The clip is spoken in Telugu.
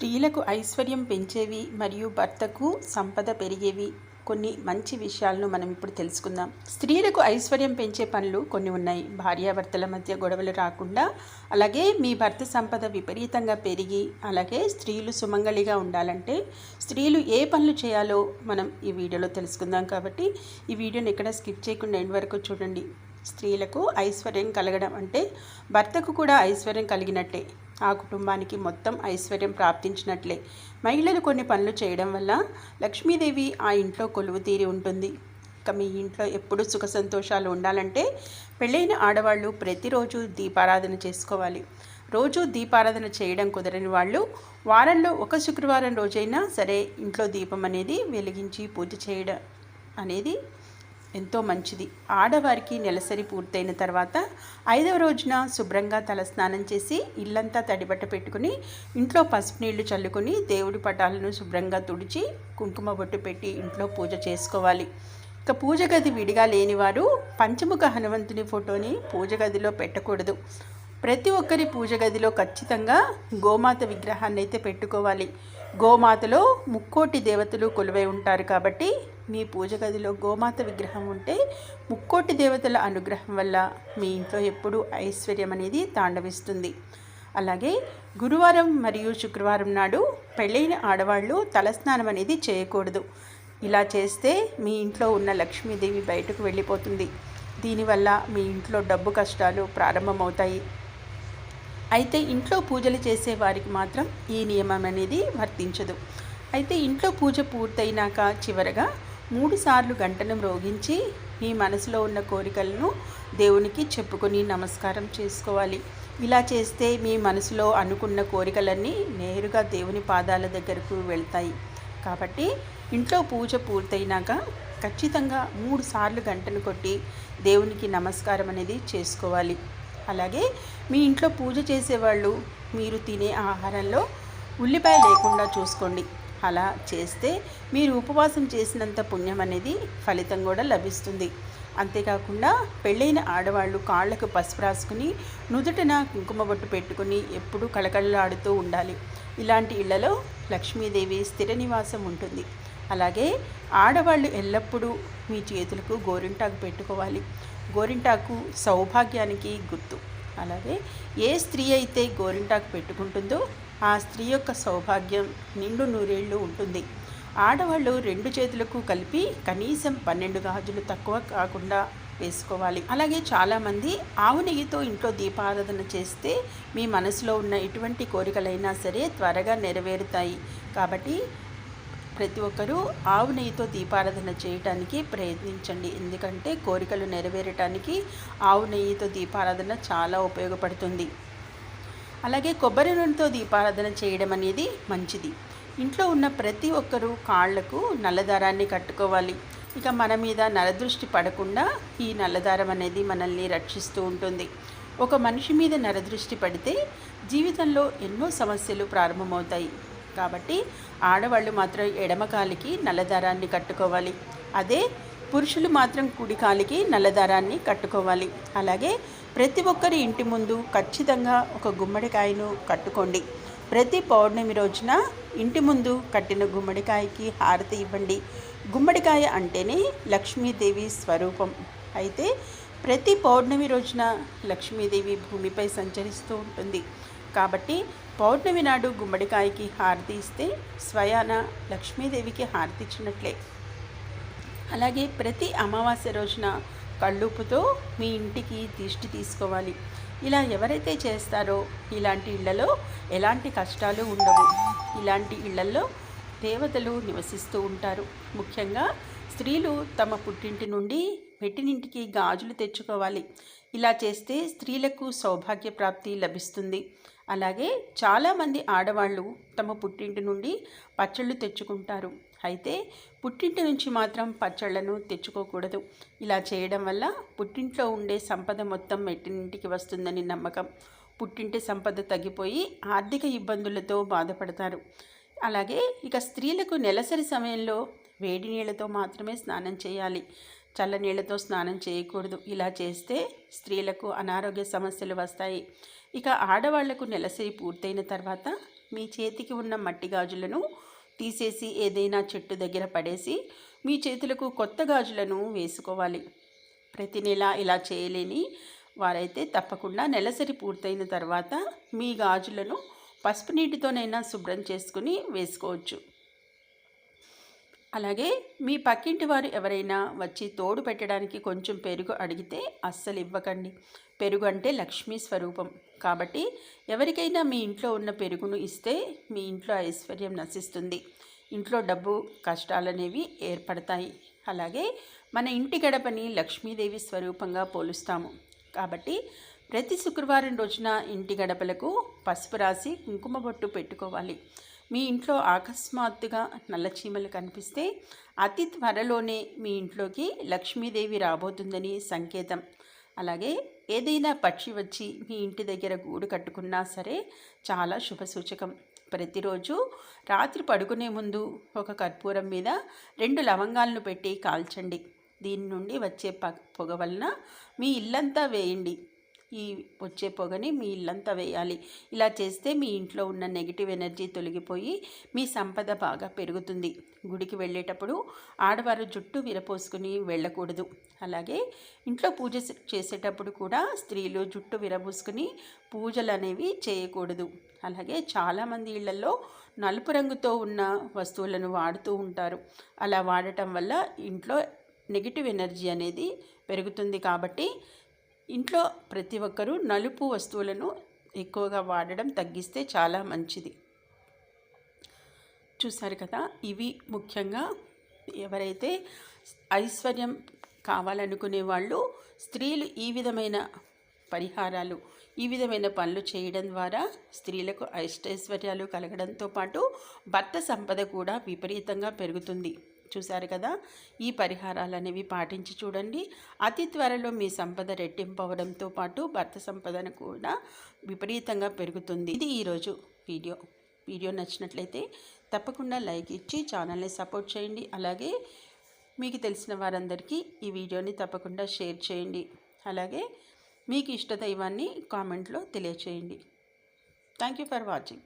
స్త్రీలకు ఐశ్వర్యం పెంచేవి మరియు భర్తకు సంపద పెరిగేవి. కొన్ని మంచి విషయాలను మనం ఇప్పుడు తెలుసుకుందాం. స్త్రీలకు ఐశ్వర్యం పెంచే పనులు కొన్ని ఉన్నాయి. భార్యాభర్తల మధ్య గొడవలు రాకుండా అలాగే మీ భర్త సంపద విపరీతంగా పెరిగి అలాగే స్త్రీలు సుమంగళిగా ఉండాలంటే స్త్రీలు ఏ పనులు చేయాలో మనం ఈ వీడియోలో తెలుసుకుందాం కాబట్టి ఈ వీడియోని ఎక్కడ స్కిప్ చేయకుండా ఎండ్ వరకు చూడండి. స్త్రీలకు ఐశ్వర్యం కలగడం అంటే భర్తకు కూడా ఐశ్వర్యం కలిగినట్టే. ఆ కుటుంబానికి మొత్తం ఐశ్వర్యం ప్రాప్తించినట్లే. మహిళలు కొన్ని పనులు చేయడం వల్ల లక్ష్మీదేవి ఆ ఇంట్లో కొలువు తీరి ఉంటుంది. ఇక మీ ఇంట్లో ఎప్పుడు సుఖ సంతోషాలు ఉండాలంటే పెళ్ళైన ఆడవాళ్ళు ప్రతిరోజు దీపారాధన చేసుకోవాలి. రోజు దీపారాధన చేయడం కుదరని వాళ్ళు వారంలో ఒక శుక్రవారం రోజైనా సరే ఇంట్లో దీపం అనేది వెలిగించి పూజ చేయడం అనేది ఎంతో మంచిది. ఆడవారికి నెలసరి పూర్తయిన తర్వాత ఐదవ రోజున శుభ్రంగా తలస్నానం చేసి ఇల్లంతా తడిబట్ట పెట్టుకుని ఇంట్లో పసుపు నీళ్ళు చల్లుకొని దేవుడి పటాలను శుభ్రంగా తుడిచి కుంకుమ బొట్టు పెట్టి ఇంట్లో పూజ చేసుకోవాలి. ఇక పూజ గది విడిగా లేనివారు పంచముఖ హనుమంతుని ఫోటోని పూజ గదిలో పెట్టకూడదు. ప్రతి ఒక్కరి పూజ గదిలో ఖచ్చితంగా గోమాత విగ్రహాన్ని అయితే పెట్టుకోవాలి. గోమాతలో ముక్కోటి దేవతలు కొలువై ఉంటారు కాబట్టి మీ పూజ గదిలో గోమాత విగ్రహం ఉంటే ముక్కోటి దేవతల అనుగ్రహం వల్ల మీ ఇంట్లో ఎప్పుడూ ఐశ్వర్యం అనేది తాండవిస్తుంది. అలాగే గురువారం మరియు శుక్రవారం నాడు పెళ్ళైన ఆడవాళ్ళు తలస్నానం అనేది చేయకూడదు. ఇలా చేస్తే మీ ఇంట్లో ఉన్న లక్ష్మీదేవి బయటకు వెళ్ళిపోతుంది. దీనివల్ల మీ ఇంట్లో డబ్బు కష్టాలు ప్రారంభమవుతాయి. అయితే ఇంట్లో పూజలు చేసే వారికి మాత్రం ఈ నియమం అనేది వర్తించదు. అయితే ఇంట్లో పూజ పూర్తయినాక చివరగా మూడుసార్లు గంటను మ్రోగించి మీ మనసులో ఉన్న కోరికలను దేవునికి చెప్పుకొని నమస్కారం చేసుకోవాలి. ఇలా చేస్తే మీ మనసులో అనుకున్న కోరికలన్నీ నేరుగా దేవుని పాదాల దగ్గరకు వెళ్తాయి. కాబట్టి ఇంట్లో పూజ పూర్తయినాక ఖచ్చితంగా మూడు సార్లు గంటను కొట్టి దేవునికి నమస్కారం అనేది చేసుకోవాలి. అలాగే మీ ఇంట్లో పూజ చేసేవాళ్ళు మీరు తినే ఆహారంలో ఉల్లిపాయ లేకుండా చూసుకోండి. అలా చేస్తే మీరు ఉపవాసం చేసినంత పుణ్యం అనేది ఫలితం కూడా లభిస్తుంది. అంతేకాకుండా పెళ్ళైన ఆడవాళ్ళు కాళ్ళకు పసుపు రాసుకుని నుదుటన కుంకుమ బొట్టు పెట్టుకుని ఎప్పుడూ కళకళలాడుతూ ఉండాలి. ఇలాంటి ఇళ్ళలో లక్ష్మీదేవి స్థిర నివాసం ఉంటుంది. అలాగే ఆడవాళ్ళు ఎల్లప్పుడూ మీ చేతులకు గోరింటాకు పెట్టుకోవాలి. గోరింటాకు సౌభాగ్యానికి గుర్తు. అలాగే ఏ స్త్రీ అయితే గోరింటాకు పెట్టుకుంటుందో ఆ స్త్రీ యొక్క సౌభాగ్యం నిండు నూరేళ్ళు ఉంటుంది. ఆడవాళ్ళు రెండు చేతులకు కలిపి కనీసం పన్నెండు గాజులు తక్కువ కాకుండా వేసుకోవాలి. అలాగే చాలామంది ఆవు నెయ్యితో ఇంట్లో దీపారాధన చేస్తే మీ మనసులో ఉన్న ఎటువంటి కోరికలైనా సరే త్వరగా నెరవేరుతాయి. కాబట్టి ప్రతి ఒక్కరూ ఆవు నెయ్యితో దీపారాధన చేయటానికి ప్రయత్నించండి. ఎందుకంటే కోరికలు నెరవేరటానికి ఆవు నెయ్యితో దీపారాధన చాలా ఉపయోగపడుతుంది. అలాగే కొబ్బరి నూనెతో దీపారాధన చేయడం అనేది మంచిది. ఇంట్లో ఉన్న ప్రతి ఒక్కరూ కాళ్ళకు నల్లదారాన్ని కట్టుకోవాలి. ఇక మన మీద నరదృష్టి పడకుండా ఈ నల్లదారం అనేది మనల్ని రక్షిస్తూ ఉంటుంది. ఒక మనిషి మీద నరదృష్టి పడితే జీవితంలో ఎన్నో సమస్యలు ప్రారంభమవుతాయి. కాబట్టి ఆడవాళ్ళు మాత్రం ఎడమ కాలికి నల్లదారాన్ని కట్టుకోవాలి. అదే పురుషులు మాత్రం కుడి కాలికి నల్లదారాన్ని కట్టుకోవాలి. అలాగే ప్రతి ఒక్కరి ఇంటి ముందు ఖచ్చితంగా ఒక గుమ్మడికాయను కట్టుకోండి. ప్రతి పౌర్ణమి రోజున ఇంటి ముందు కట్టిన గుమ్మడికాయకి హారతి ఇవ్వండి. గుమ్మడికాయ అంటేనే లక్ష్మీదేవి స్వరూపం. అయితే ప్రతి పౌర్ణమి రోజున లక్ష్మీదేవి భూమిపై సంచరిస్తూ ఉంటుంది. కాబట్టి పౌర్ణమి నాడు గుమ్మడికాయకి హారతి ఇస్తే స్వయాన లక్ష్మీదేవికి హారతి ఇచ్చినట్లే. అలాగే ప్రతి అమావాస్య రోజున కళ్ళుప్పుతో మీ ఇంటికి దిష్టి తీసుకోవాలి. ఇలా ఎవరైతే చేస్తారో ఇలాంటి ఇళ్ళలో ఎలాంటి కష్టాలు ఉండవు. ఇలాంటి ఇళ్ళలో దేవతలు నివసిస్తూ ఉంటారు. ముఖ్యంగా స్త్రీలు తమ పుట్టింటి నుండి పెట్టినింటికి గాజులు తెచ్చుకోవాలి. ఇలా చేస్తే స్త్రీలకు సౌభాగ్య ప్రాప్తి లభిస్తుంది. అలాగే చాలామంది ఆడవాళ్ళు తమ పుట్టింటి నుండి పచ్చళ్ళు తెచ్చుకుంటారు. అయితే పుట్టింటి నుంచి మాత్రం పచ్చళ్ళను తెచ్చుకోకూడదు. ఇలా చేయడం వల్ల పుట్టింట్లో ఉండే సంపద మొత్తం ఎట్టింటికి వస్తుందని నమ్మకం. పుట్టింటి సంపద తగ్గిపోయి ఆర్థిక ఇబ్బందులతో బాధపడతారు. అలాగే ఇక స్త్రీలకు నెలసరి సమయంలో వేడి నీళ్ళతో మాత్రమే స్నానం చేయాలి. చల్ల నీళ్ళతో స్నానం చేయకూడదు. ఇలా చేస్తే స్త్రీలకు అనారోగ్య సమస్యలు వస్తాయి. ఇక ఆడవాళ్ళకు నెలసరి పూర్తయిన తర్వాత మీ చేతికి ఉన్న మట్టి గాజులను తీసేసి ఏదైనా చెట్టు దగ్గర పడేసి మీ చేతులకు కొత్త గాజులను వేసుకోవాలి. ప్రతి నెల ఇలా చేయలేని వారైతే తప్పకుండా నెలసరి పూర్తయిన తర్వాత మీ గాజులను పసుపు నీటితోనైనా శుభ్రం చేసుకుని వేసుకోవచ్చు. అలాగే మీ పక్కింటి వారు ఎవరైనా వచ్చి తోడు పెట్టడానికి కొంచెం పెరుగు అడిగితే అస్సలు ఇవ్వకండి. పెరుగు అంటే లక్ష్మీ స్వరూపం. కాబట్టి ఎవరికైనా మీ ఇంట్లో ఉన్న పెరుగును ఇస్తే మీ ఇంట్లో ఐశ్వర్యం నశిస్తుంది. ఇంట్లో డబ్బు కష్టాలనేవి ఏర్పడతాయి. అలాగే మన ఇంటి గడపని లక్ష్మీదేవి స్వరూపంగా పోలుస్తాము. కాబట్టి ప్రతి శుక్రవారం రోజున ఇంటి గడపలకు పసుపు రాసి కుంకుమ బొట్టు పెట్టుకోవాలి. మీ ఇంట్లో అకస్మాత్తుగా నల్లచీమలు కనిపిస్తే అతి త్వరలోనే మీ ఇంట్లోకి లక్ష్మీదేవి రాబోతుందని సంకేతం. అలాగే ఏదైనా పక్షి వచ్చి మీ ఇంటి దగ్గర గూడు కట్టుకున్నా సరే చాలా శుభసూచకం. ప్రతిరోజు రాత్రి పడుకునే ముందు ఒక కర్పూరం మీద రెండు లవంగాలను పెట్టి కాల్చండి. దీని నుండి వచ్చే పొగ వలన మీ ఇల్లంతా వేయండి. ఈ వచ్చే పొగని మీ ఇల్లంతా వేయాలి. ఇలా చేస్తే మీ ఇంట్లో ఉన్న నెగిటివ్ ఎనర్జీ తొలగిపోయి మీ సంపద బాగా పెరుగుతుంది. గుడికి వెళ్ళేటప్పుడు ఆడవారు జుట్టు విరపోసుకుని వెళ్ళకూడదు. అలాగే ఇంట్లో పూజ చేసేటప్పుడు కూడా స్త్రీలు జుట్టు విరబూసుకుని పూజలు అనేవి చేయకూడదు. అలాగే చాలామంది ఇళ్ళలో నలుపు రంగుతో ఉన్న వస్తువులను వాడుతూ ఉంటారు. అలా వాడటం వల్ల ఇంట్లో నెగిటివ్ ఎనర్జీ అనేది పెరుగుతుంది కాబట్టి ఇంట్లో ప్రతి ఒక్కరూ నలుపు వస్తువులను ఎక్కువగా వాడడం తగ్గిస్తే చాలా మంచిది. చూసారు కదా ఇవి ముఖ్యంగా ఎవరైతే ఐశ్వర్యం కావాలనుకునే వాళ్ళు స్త్రీలు ఈ విధమైన పరిహారాలు ఈ విధమైన పనులు చేయడం ద్వారా స్త్రీలకు అష్టైశ్వర్యాలు కలగడంతో పాటు భర్త సంపద కూడా విపరీతంగా పెరుగుతుంది. చూశారు కదా ఈ పరిహారాలు అనేవి పాటించి చూడండి. అతి త్వరలో మీ సంపద రెట్టింపవడంతో పాటు భర్త సంపదను కూడా విపరీతంగా పెరుగుతుంది. ఇది ఈరోజు వీడియో. వీడియో నచ్చినట్లయితే తప్పకుండా లైక్ ఇచ్చి ఛానల్ని సపోర్ట్ చేయండి. అలాగే మీకు తెలిసిన వారందరికీ ఈ వీడియోని తప్పకుండా షేర్ చేయండి. అలాగే మీకు ఇష్ట దైవాన్ని కామెంట్లో తెలియచేయండి. Thank you for watching.